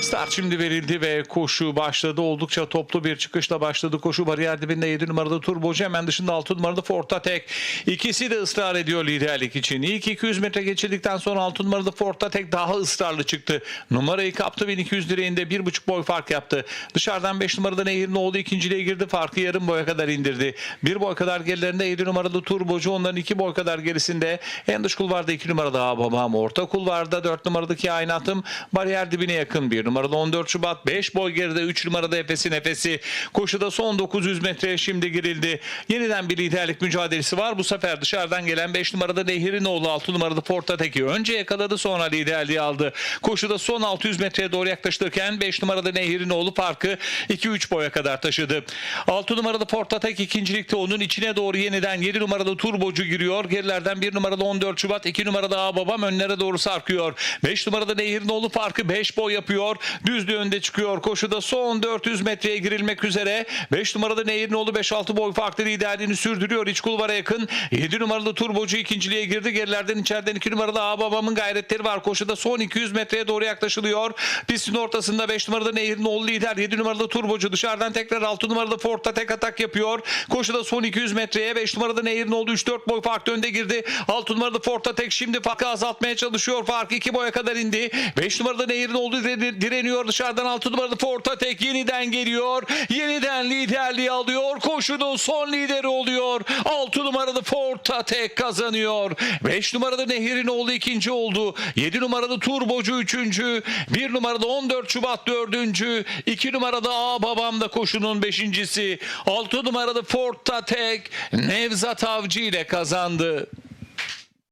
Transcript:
Start şimdi verildi ve koşu başladı. Oldukça toplu bir çıkışla başladı. Koşu bariyer dibinde 7 numaralı Turbocu hemen dışında 6 numaralı Forta Tek. İkisi de ısrar ediyor liderlik için. İlk 200 metre geçirdikten sonra 6 numaralı Forta Tek daha ısrarlı çıktdı. Numarayı kaptı 1200 direğinde 1,5 boy fark yaptı. Dışarıdan 5 numaralı Nehir'in oğlu ikinciliğe girdi. Farkı yarım boya kadar indirdi. 1 boy kadar gerilerinde 7 numaralı Turbocu onların 2 boy kadar gerisinde. En dış kulvarda 2 numaralı Ağababam. Orta kulvarda 4 numaradaki Kainatım bariyer dibine yakın 1 numarada 14 Şubat 5 boy geride 3 numarada Efes'in Efes'i. Koşuda son 900 metreye şimdi girildi. Yeniden bir liderlik mücadelesi var. Bu sefer dışarıdan gelen 5 numarada Nehir'in oğlu 6 numarada Portateki önce yakaladı sonra liderliği aldı. Koşuda son 600 metreye doğru yaklaşırken 5 numarada Nehir'in oğlu farkı 2-3 boya kadar taşıdı. 6 numarada Portatek ikincilikte onun içine doğru yeniden 7 numarada Turbocu giriyor. Gerilerden 1 numarada 14 Şubat 2 numarada Ağababam önlere doğru sarkıyor. 5 numarada Nehir'in oğlu farkı 5 boy yapıyor. Düzlüğü önde çıkıyor. Koşuda son 400 metreye girilmek üzere. 5 numarada Nehir'in oğlu 5-6 boy farklı liderliğini sürdürüyor. İç kulvara yakın. 7 numaralı Turbocu ikinciliğe girdi. Gerilerden içeriden 2 numaralı Ağababam'ın gayretleri var. Koşuda son 200 metreye doğru yaklaşılıyor. Pistin ortasında 5 numarada Nehir'in oğlu lider. 7 numaralı Turbocu dışarıdan tekrar 6 numaralı Fort'ta tek atak yapıyor. Koşuda son 200 metreye 5 numarada Nehir'in oğlu 3-4 boy farklı önde girdi. 6 numaralı Fort'ta tek şimdi farkı azaltmaya çalışıyor. Fark 2 boya kadar indi. 5 numarada Nehir'in oğlu dire- direniyor. Dışarıdan 6 numaralı Fort'ta tek yeniden geliyor. Yeniden liderliği alıyor. Koşunun son lideri oluyor. 6 numaralı Fort'ta tek kazanıyor. 5 numarada Nehir'in oğlu ikinci oldu. 7 numaralı Turbocu üçüncü. 1 numarada 14 Şubat dördüncü. 2 numarada A babam da koşunun beşincisi. 6 numaralı Fort'ta tek Nevzat Avcı ile kazandı.